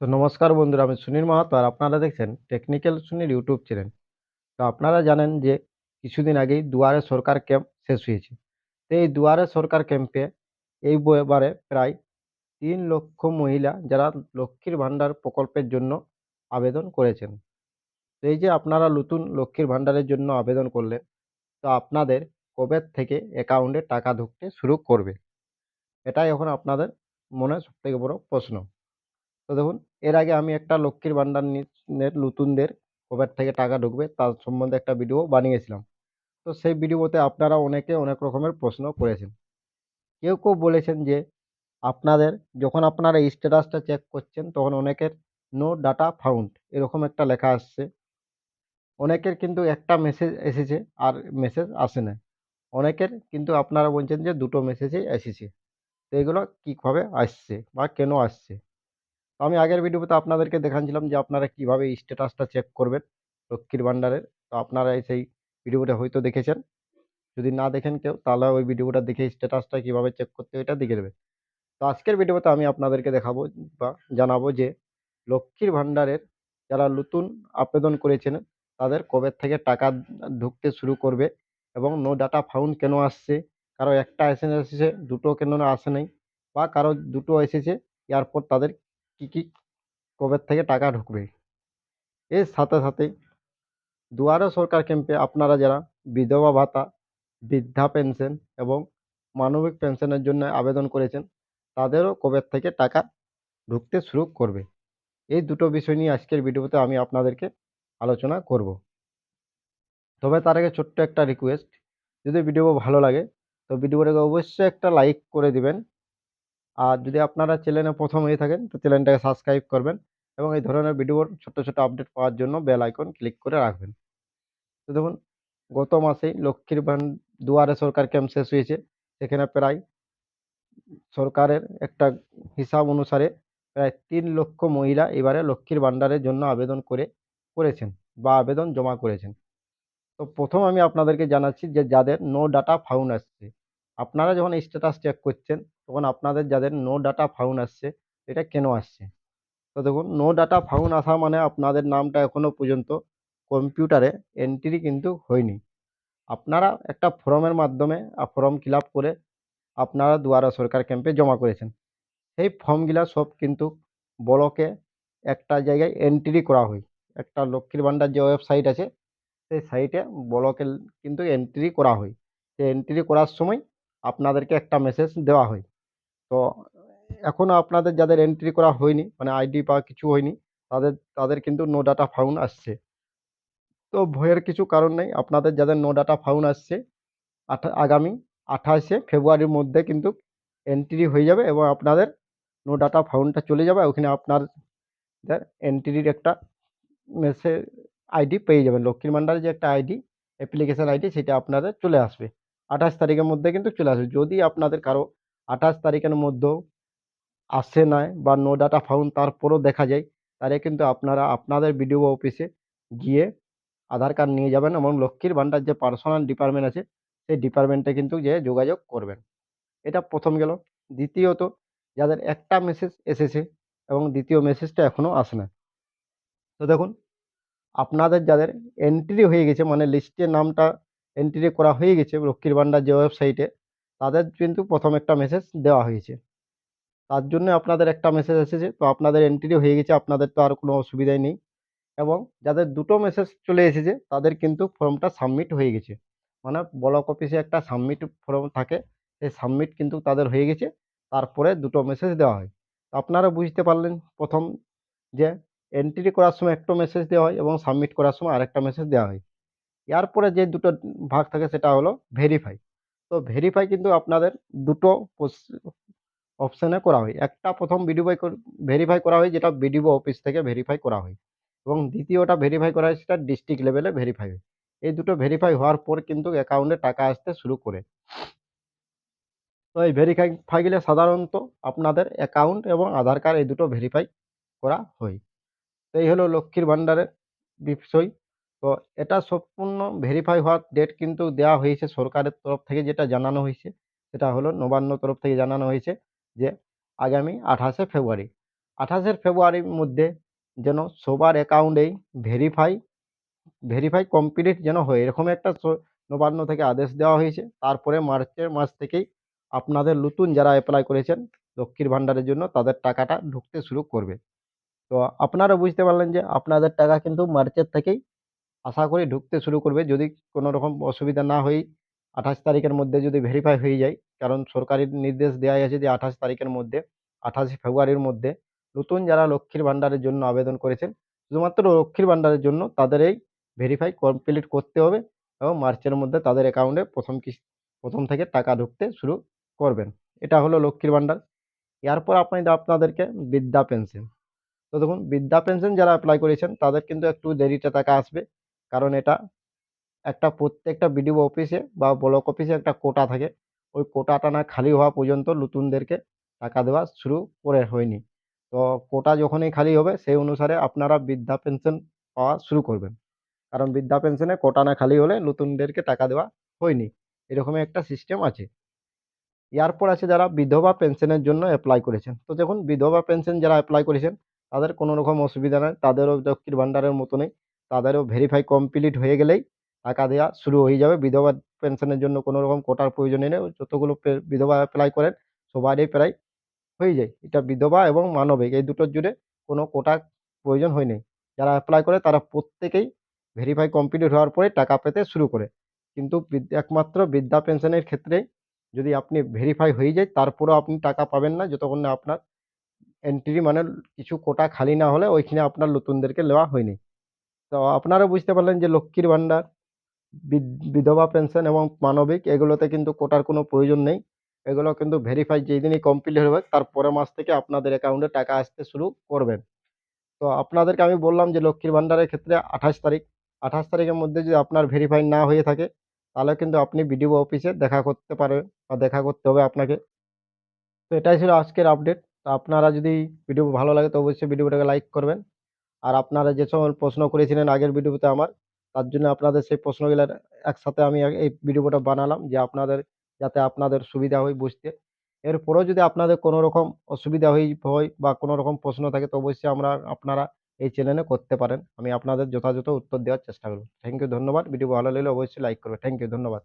তো নমস্কার বন্ধুরা, আমি সুনীল মাহাতো আর আপনারা দেখছেন টেকনিক্যাল সুনীল ইউটিউব চ্যানেল তো আপনারা জানেন যে কিছুদিন আগেই দুয়ারে সরকার ক্যাম্প শেষ হয়েছে। তো এই দুয়ারে সরকার ক্যাম্পে এই এবারে প্রায় তিন লক্ষ মহিলা যারা লক্ষ্মীর ভাণ্ডার প্রকল্পের জন্য আবেদন করেছেন। তো এই যে আপনারা নতুন লক্ষ্মীর ভাণ্ডারের জন্য আবেদন করলেন তো আপনাদের কবে থেকে অ্যাকাউন্টে টাকা ঢুকতে শুরু করবে? এটাই এখন আপনাদের মনে সবথেকে বড় প্রশ্ন। তো দেখুন, এর আগে আমি একটা লক্ষ্মীর ভাণ্ডার নতুনদের কবে থেকে টাকা ঢুকবে, তার সম্বন্ধে একটা ভিডিও বানিয়েছিলাম। তো সেই ভিডিওতে আপনারা অনেকে অনেক রকমের প্রশ্ন করেছেন। কেউ কেউ বলেছেন যে, আপনাদের যখন আপনারা স্ট্যাটাসটা চেক করছেন, তখন অনেকের নো ডাটা ফাউন্ড এরকম একটা লেখা আসছে। অনেকের কিন্তু একটা মেসেজ এসেছে, আর মেসেজ আসে না অনেকের কিন্তু আপনারা বলছেন যে, দুটো মেসেজই এসেছে। তো এগুলো কীভাবে আসছে বা কেন আসছে? আমি আগের ভিডিওতে আপনাদেরকে দেখাচ্ছিলাম যে আপনারা কীভাবে স্ট্যাটাসটা চেক করবেন লক্ষ্মীর ভাণ্ডারের তো আপনারা সেই ভিডিওটা হয়তো দেখেছেন। যদি না দেখেন কেউ, তাহলে ওই ভিডিওটা দেখে স্ট্যাটাসটা কীভাবে চেক করতে এটা দেখে নেবেন। তো আজকের ভিডিওতে আমি আপনাদেরকে দেখাবো বা জানাব যে লক্ষ্মীর ভাণ্ডারের যারা নতুন আবেদন করেছেন, তাদের কবে থেকে টাকা ঢুকতে শুরু করবে এবং নো ডাটা ফাউন্ড কেন আসছে? কারও একটা এসে এসেছে, দুটো কেন আসে নাই? বা কারও দুটো এসেছে, এরপর তাদের কী কী, কবে থেকে টাকা ঢুকবে? এর সাথে সাথে দুয়ারে সরকার ক্যাম্পে আপনারা যারা বিধবা ভাতা, বৃদ্ধা পেনশন এবং মানবিক পেনশনের জন্য আবেদন করেছেন, তাদেরও কবে থেকে টাকা ঢুকতে শুরু করবে? এই দুটো বিষয় নিয়ে আজকের ভিডিওতে আমি আপনাদেরকে আলোচনা করব। তবে তার আগে ছোট্ট একটা রিকোয়েস্ট যদি ভিডিও ভালো লাগে, তো ভিডিওটাকে অবশ্যই একটা লাইক করে দিবেন। আর যদি আপনারা চ্যানেলে প্রথম হয়ে থাকেন, তো চ্যানেলটাকে সাবস্ক্রাইব করবেন এবং এই ধরনের ভিডিওর ছোট ছোট আপডেট পাওয়ার জন্য বেল আইকন ক্লিক করে রাখবেন। তো দেখুন, গত মাসেই লক্ষ্মীর ভান দুয়ারে সরকার ক্যাম্প শেষ হয়েছে। সেখানে প্রায় সরকারের একটা হিসাব অনুসারে প্রায় তিন লক্ষ মহিলা এবারে লক্ষ্মীর ভাণ্ডারের জন্য আবেদন করে, করেছেন বা আবেদন জমা করেছেন। তো প্রথম আমি আপনাদেরকে জানাচ্ছি যে যাদের নো ডাটা ফাউন্ড আসছে, আপনারা যখন স্ট্যাটাস চেক করছেন তখন আপনাদের যাদের নো ডাটা ফাউন্ড আসছে, এটা কেন আসছে? তো দেখুন নো ডাটা ফাউন্ড আসা মানে আপনাদের নামটা এখনও পর্যন্ত কম্পিউটারে এন্ট্রি কিন্তু হয়নি। আপনারা একটা ফর্মের মাধ্যমে ফর্ম ফিল করে আপনারা দুয়ারা সরকার ক্যাম্পে জমা করেছেন। সেই ফর্মগুলা সব কিন্তু ব্লকে একটা জায়গায় এন্ট্রি করা হয়। একটা লক্ষ্মীর ভাণ্ডার যে ওয়েবসাইট আছে, সেই সাইটে ব্লকে কিন্তু এন্ট্রি করা হয়। সেই এন্ট্রি করার সময় আপনাদেরকে একটা মেসেজ দেওয়া হয়। তো এখনও আপনাদের যাদের এন্ট্রি করা হয়নি মানে আইডি বা কিছু হয়নি, তাদের তাদের কিন্তু নো ডাটা ফাউন্ড আসছে। তো ভয়ের কিছু কারণ নেই, আপনাদের যাদের নো ডাটা ফাউন্ড আসছে আগামী আঠাশে ফেব্রুয়ারির মধ্যে কিন্তু এন্ট্রি হয়ে যাবে এবং আপনাদের নো ডাটা ফাউন্ডটা চলে যাবে, ওখানে আপনার এন্ট্রির একটা মেসেজ আইডি পেয়ে যাবেন। লক্ষ্মীর ভাণ্ডারের যে একটা আইডি অ্যাপ্লিকেশান আইডি সেটা আপনাদের চলে আসবে। আঠাশ তারিখের মধ্যে কিন্তু চলে আসবে। যদি আপনাদের কারও আঠাশ তারিখের মধ্যেও আসে নাই বা নো ডাটা ফাউন্ড তারপরও দেখা যায়। তাহলে কিন্তু আপনারা, আপনাদের বিডিও অফিসে গিয়ে আধার কার্ড নিয়ে যাবেন এবং লক্ষ্মীর ভাণ্ডার যে পার্সোনাল ডিপার্টমেন্ট আছে, সেই ডিপার্টমেন্টে কিন্তু যে যোগাযোগ করবেন। এটা প্রথম গেল। দ্বিতীয়ত, যাদের একটা মেসেজ এসেছে এবং দ্বিতীয় মেসেজটা এখনও আসে না তো দেখুন, আপনাদের যাদের এন্ট্রি হয়ে গেছে মানে লিস্টে নামটা এন্ট্রি করা হয়ে গেছে লক্ষ্মীর ভাণ্ডার যে ওয়েবসাইটে তাদের কিন্তু প্রথম একটা মেসেজ দেওয়া হয়েছে। তার জন্য আপনাদের একটা মেসেজ এসেছে। তো আপনাদের এন্ট্রি হয়ে গেছে। আপনাদের তো আর কোনো অসুবিধাই নেই। এবং যাদের দুটো মেসেজ চলে এসেছে, তাদের কিন্তু ফর্মটা সাবমিট হয়ে গেছে। মানে ব্লক অফিসে একটা সাবমিট ফর্ম থাকে। সেই সাবমিট কিন্তু তাদের হয়ে গেছে। তারপরে দুটো মেসেজ দেওয়া হয়। আপনারা বুঝতে পারলেন প্রথম যে এন্ট্রি করার সময় একটা মেসেজ দেওয়া হয় এবং সাবমিট করার সময় আরেকটা মেসেজ দেওয়া হয়। এরপরে যে দুটো ভাগ থাকে, সেটা হলো ভেরিফাই তো ভেরিফাই কিন্তু আপনাদের দুটো অপশানে করা হয়। একটা প্রথম ভিডিওফাই ভেরিফাই করা হয় যেটা বিডিও অফিস থেকে ভেরিফাই করা হয় এবং দ্বিতীয়টা ভেরিফাই করা হয় সেটা ডিস্ট্রিক্ট লেভেলে ভেরিফাই হয়। এই দুটো ভেরিফাই হওয়ার পর কিন্তু অ্যাকাউন্টে টাকা আসতে শুরু করে। তো এই ভেরিফাই ফাইলে সাধারণত আপনাদের অ্যাকাউন্ট এবং আধার কার্ড এই দুটো ভেরিফাই করা হয়। তো এই হলো লক্ষ্মীর ভাণ্ডারের বিষয়। তো এটা সম্পূর্ণ ভেরিফাই হওয়ার ডেট কিন্তু দেওয়া হয়েছে সরকারের তরফ থেকে যেটা জানানো হয়েছে, সেটা হলো নবান্ন তরফ থেকে জানানো হয়েছে যে আগামী আঠাশে ফেব্রুয়ারি আঠাশের ফেব্রুয়ারির মধ্যে যেন সবার অ্যাকাউন্টেই ভেরিফাই ভেরিফাই কমপ্লিট যেন হয়। এরকম একটা নবান্ন থেকে আদেশ দেওয়া হয়েছে। তারপরে মার্চের মাস থেকেই আপনাদের নতুন যারা অ্যাপ্লাই করেছেন লক্ষ্মীর ভাণ্ডারের জন্য তাদের টাকাটা ঢুকতে শুরু করবে। তো আপনারা বুঝতে পারলেন যে আপনাদের টাকা কিন্তু মার্চের থেকেই আশা করি ঢুকতে শুরু করবে। যদি কোনো রকম অসুবিধা না হয় আঠাশ তারিখের মধ্যে যদি ভেরিফাই হয়ে যায়, কারণ সরকারি নির্দেশ দেওয়া আছে যে আঠাশ তারিখের মধ্যে, আঠাশে ফেব্রুয়ারির মধ্যে নতুন যারা লক্ষ্মীর ভাণ্ডারের জন্য আবেদন করেছেন, শুধুমাত্র লক্ষ্মীর ভাণ্ডারের জন্য তাদের এই ভেরিফাই কমপ্লিট করতে হবে এবং মার্চের মধ্যে তাদের অ্যাকাউন্টে প্রথম কিস্তি প্রথম থেকে টাকা ঢুকতে শুরু করবেন। এটা হলো লক্ষ্মীর ভাণ্ডার। এরপর আপনি আপনাদেরকে বৃদ্ধা পেনশন তো দেখুন, বৃদ্ধা পেনশন যারা অ্যাপ্লাই করেছেন, তাদের কিন্তু একটু দেরিতে টাকা আসবে। কারণ এটা একটা প্রত্যেকটা বিডিও অফিসে বা ব্লক অফিসে একটা কোটা থাকে। ওই কোটাটা না খালি হওয়া পর্যন্ত নতুনদেরকে টাকা দেওয়া শুরু করে হয়নি। তো কোটা যখনই খালি হবে, সেই অনুসারে আপনারা বৃদ্ধা পেনশন পাওয়া শুরু করবেন। কারণ বৃদ্ধা পেনশনে কোটা না খালি হলে নতুনদেরকে টাকা দেওয়া হয়নি। এরকমই একটা সিস্টেম আছে। এরপর আছে যারা বিধবা পেনশনের জন্য অ্যাপ্লাই করেছেন। তো দেখুন, বিধবা পেনশন যারা অ্যাপ্লাই করেছেন, তাদের কোনো রকম অসুবিধা নেই। তাদেরও লক্ষ্মীর ভাণ্ডারের মতনই তাদেরও ভেরিফাই কমপ্লিট হয়ে গেলেই টাকা দেওয়া শুরু হয়ে যাবে। বিধবা পেনশনের জন্য কোনো রকম কোটার প্রয়োজন নেই। যতগুলো বিধবা অ্যাপ্লাই করেন, সবারই প্রায় হয়ে যায়। এটা বিধবা এবং মানবিক, এই দুটোর জুড়ে কোনো কোটা প্রয়োজন হয় নাই। যারা অ্যাপ্লাই করে তারা প্রত্যেকেই ভেরিফাই কমপ্লিট হওয়ার পরে টাকা পেতে শুরু করে। কিন্তু একমাত্র বৃদ্ধা পেনশনের ক্ষেত্রে যদি আপনি ভেরিফাই হয়ে যায়, তারপরেও আপনি টাকা পাবেন না। যতক্ষণ না আপনার এন্ট্রি মানে কিছু কোটা খালি না হলে ওইখানে আপনার নতুনদেরকে নেওয়া হয়নি। তো আপনারা বুঝতে পারলেন যে লক্ষ্মীর ভাণ্ডার, বিধ- বিধবা পেনশন এবং মানবিক এগুলোতে কিন্তু কোটার কোনো প্রয়োজন নেই। এগুলো কিন্তু ভেরিফাই যেই দিনই কমপ্লিট হবে তার পরের মাস থেকে আপনাদের অ্যাকাউন্টে টাকা আসতে শুরু করবেন। তো আপনাদেরকে আমি বললাম যে লক্ষ্মীর ভাণ্ডারের ক্ষেত্রে আঠাশ তারিখ, আঠাশ তারিখের মধ্যে যদি আপনার ভেরিফাই না হয়ে থাকে তাহলে কিন্তু আপনি বিডিও অফিসে দেখা করতে পারবেন বা দেখা করতে হবে আপনাকে। তো এটাই ছিল আজকের আপডেট তো আপনারা যদি ভিডিও ভালো লাগে তো অবশ্যই ভিডিওটাকে লাইক করবেন। আর আপনারা যে সময় প্রশ্ন করেছিলেন আগের ভিডিওতে আমার, তার জন্য আপনাদের সেই প্রশ্নগুলো একসাথে আমি এই ভিডিওটা বানালাম যে আপনাদের, যাতে আপনাদের সুবিধা হয় বুঝতে। এরপরেও যদি আপনাদের কোনো রকম অসুবিধা হয়ে হয় বা কোনো রকম প্রশ্ন থাকে, তো অবশ্যই আমরা আপনারা এই চ্যানেলে করতে পারেন। আমি আপনাদের যথাযথ উত্তর দেওয়ার চেষ্টা করব। থ্যাংক ইউ ধন্যবাদ। ভিডিও ভালো লাগলে অবশ্যই লাইক করবে। থ্যাংক ইউ ধন্যবাদ।